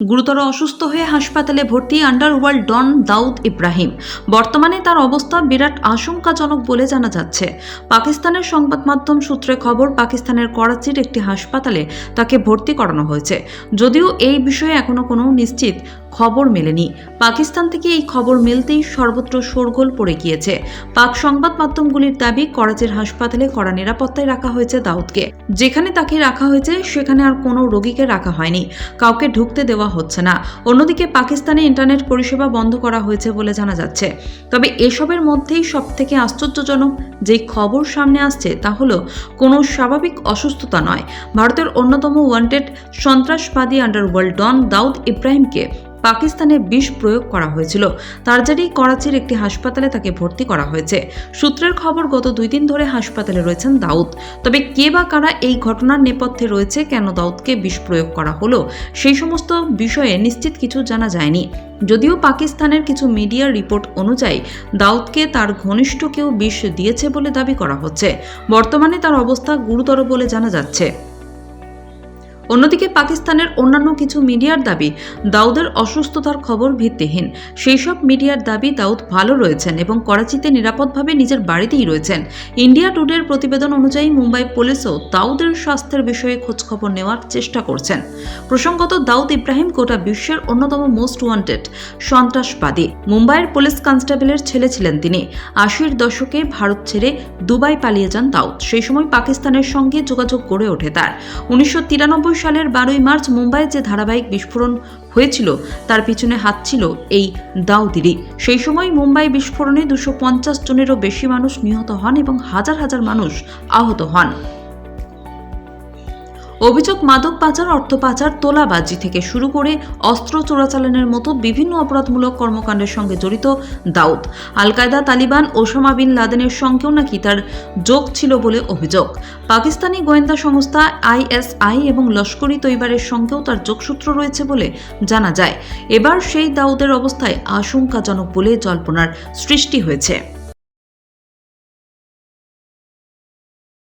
গুরুতর অসুস্থ হয়ে হাসপাতালে ভর্তি আন্ডারওয়ার্ল্ড ডন দাউদ ইব্রাহিম। বর্তমানে তার অবস্থা বিরাট আশঙ্কাজনক বলে জানা যাচ্ছে। পাকিস্তানের সংবাদ মাধ্যম সূত্রে খবর, পাকিস্তানের করাচির একটি হাসপাতালে তাকে ভর্তি করানো হয়েছে। যদিও এই বিষয়ে এখনও কোনো নিশ্চিত খবর মেলেনি। পাকিস্তান থেকে এই খবর মিলতেই সর্বত্র শোরগোল পড়ে গিয়েছে। পাক সংবাদ মাধ্যমগুলির দাবি, করাচির হাসপাতালে কড়া নিরাপত্তায় রাখা হয়েছে দাউদকে। যেখানে তাকে রাখা হয়েছে, সেখানে আর কোনো রোগীকে রাখা হয়নি। কাউকে ঢুকতে দেওয়া হচ্ছে না। অন্যদিকে পাকিস্তানে ইন্টারনেট পরিষেবা বন্ধ করা হয়েছে বলে জানা যাচ্ছে। তবে এসবের মধ্যেই সব থেকে আশ্চর্যজনক যেই খবর সামনে আসছে তা হলো, কোনো স্বাভাবিক অসুস্থতা নয়। ভারতের অন্যতম ওয়ান্টেড সন্ত্রাসবাদী আন্ডারওয়ার্ল্ড ডন দাউদ ইব্রাহিমকে পাকিস্তানে বিষ প্রয়োগ করা হয়েছিল। তার জেরেই করাচির একটি হাসপাতালে তাকে ভর্তি করা হয়েছে। সূত্রের খবর, গত দুই দিন ধরে হাসপাতালে রয়েছেন দাউদ। তবে কে বা কারা এই ঘটনার নেপথ্যে রয়েছে, কেন দাউদকে বিষ প্রয়োগ করা হলো, সেই সমস্ত বিষয়ে নিশ্চিত কিছু জানা যায়নি। যদিও পাকিস্তানের কিছু মিডিয়ার রিপোর্ট অনুযায়ী, দাউদকে তার ঘনিষ্ঠ কেউ বিষ দিয়েছে বলে দাবি করা হচ্ছে। বর্তমানে তার অবস্থা গুরুতর বলে জানা যাচ্ছে। অন্যদিকে পাকিস্তানের অন্যান্য কিছু মিডিয়ার দাবি, দাউদের অসুস্থতার খবর ভিত্তিহীন। সেই সব মিডিয়ার দাবি দাউদ ভালো রয়েছেন এবং করাচিতে নিরাপদভাবে নিজের বাড়িতেই রয়েছেন। ইন্ডিয়া টুডের প্রতিবেদন অনুযায়ী মুম্বাই পুলিশও দাউদের স্বাস্থ্যের বিষয়ে খোঁজখবর নেওয়ার চেষ্টা করছেন। প্রসঙ্গত, দাউদ ইব্রাহিম গোটা বিশ্বের অন্যতম মোস্ট ওয়ান্টেড সন্ত্রাসবাদী। মুম্বাইয়ের পুলিশ কনস্টেবলের ছেলে ছিলেন তিনি। আশির দশকে ভারত ছেড়ে দুবাই পালিয়ে যান দাউদ। সেই সময় পাকিস্তানের সঙ্গে যোগাযোগ গড়ে ওঠে তার। উনিশশো তিরানব্বই সালের বারোই মার্চ মুম্বাইয়ে যে ধারাবাহিক বিস্ফোরণ হয়েছিল, তার পিছনে হাত ছিল এই দাউদিরি সেই সময় মুম্বাই বিস্ফোরণে দুশো পঞ্চাশ জনেরও বেশি মানুষ নিহত হন এবং হাজার হাজার মানুষ আহত হন। অভিযোগ, মাদক পাচার, অর্থ পাচার, তোলাবাজি থেকে শুরু করে অস্ত্র চোরাচালানের মতো বিভিন্ন অপরাধমূলক কর্মকাণ্ডের সঙ্গে জড়িত দাউদ। আল কায়দা তালিবান, ওসামা বিন লাদেনের সঙ্গেও নাকি তার যোগ ছিল বলে অভিযোগ। পাকিস্তানি গোয়েন্দা সংস্থা আইএসআই এবং লস্করি তৈবারের সঙ্গেও তার যোগসূত্র রয়েছে বলে জানা যায়। এবার সেই দাউদের অবস্থায় আশঙ্কাজনক বলে জল্পনার সৃষ্টি হয়েছে।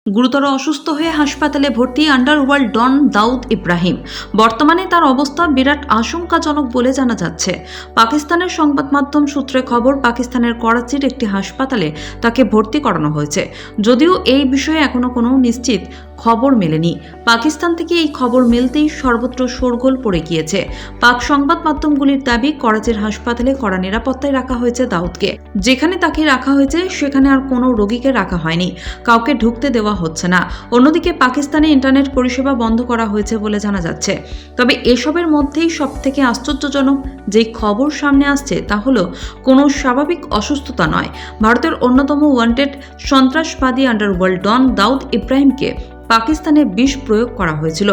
গুরুতর অসুস্থ হয়ে হাসপাতালে ভর্তি আন্ডারওয়ার্ল্ড ডন দাউদ ইব্রাহিম। বর্তমানে তার অবস্থা বিরাট আশঙ্কাজনক বলে জানা যাচ্ছে। পাকিস্তানের সংবাদ মাধ্যম সূত্রে খবর, পাকিস্তানের করাচির একটি হাসপাতালে তাকে ভর্তি করানো হয়েছে। যদিও এই বিষয়ে এখনও কোনো নিশ্চিত খবর মেলেনি। পাকিস্তান থেকে এই খবর মিলতেই সর্বত্র শোরগোল পড়ে গিয়েছে। পাক সংবাদ মাধ্যমগুলির দাবি, করাচির হাসপাতালে কড়া নিরাপত্তায় রাখা হয়েছে দাউদকে। যেখানে তাকে রাখা হয়েছে, সেখানে আর কোনো রোগীকে রাখা হয়নি। কাউকে ঢুকতে দেওয়া হচ্ছে না। অন্যদিকে পাকিস্তানে ইন্টারনেট পরিষেবা বন্ধ করা হয়েছে বলে জানা যাচ্ছে। তবে এসবের মধ্যেই সব থেকে আশ্চর্যজনক যেই খবর সামনে আসছে, তা হলো, কোনো স্বাভাবিক অসুস্থতা নয়। ভারতের অন্যতম ওয়ান্টেড সন্ত্রাসবাদী আন্ডারওয়ার্ল্ড ডন দাউদ ইব্রাহিমকে পাকিস্তানে বিষ প্রয়োগ করা হয়েছিল।